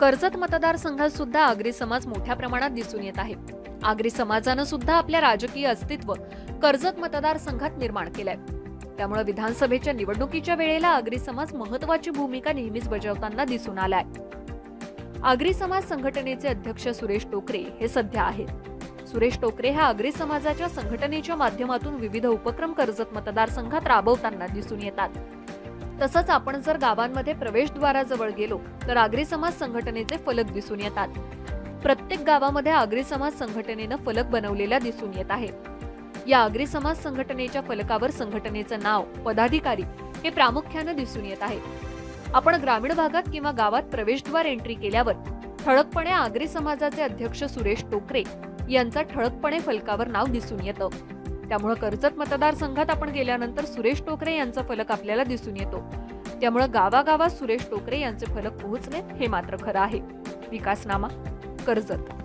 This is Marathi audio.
कर्जत मतदारसंघात सुद्धा आगरी समाज मोठ्या प्रमाणात दिसून येत आहे. आगरी समाजानं सुद्धा आपल्या राजकीय अस्तित्व कर्जत मतदारसंघात निर्माण केलंय. त्यामुळे विधानसभेच्या निवडणुकीच्या वेळेला आगरी समाज महत्वाची भूमिका नेहमीच बजावताना दिसून आलाय. आगरी समाज संघटनेचे अध्यक्ष सुरेश टोकरे हे सध्या आहेत. सुरेश टोकरे हा आगरी समाजाच्या संघटनेच्या माध्यमातून विविध उपक्रम कर्जत मतदारसंघात राबवताना दिसून येतात. तसंच आपण जर गावांमध्ये प्रवेशद्वाराजवळ गेलो तर आगरी समाज संघटनेचे फलक दिसून येतात. प्रत्येक गावामध्ये आगरी समाज संघटनेनं फलक बनवलेला दिसून येत आहे. या आगरी समाज संघटनेच्या फलकावर संघटनेचं नाव पदाधिकारी हे प्रामुख्यानं दिसून येत आहे. आपण ग्रामीण भागात किंवा गावात प्रवेशद्वार एंट्री केल्यावर ठळकपणे आगरी समाजाचे अध्यक्ष सुरेश टोकरे यांचा ठळकपणे फलकावर नाव दिसून येतं. त्यामुळे कर्जत मतदारसंघात आपण गेल्यानंतर सुरेश टोकरे यांचा फलक आपल्याला दिसून येतो. त्यामुळे गावागावात सुरेश टोकरे यांचे फलक पोहोचले हे मात्र खरं आहे. विकासनामा कर्जत.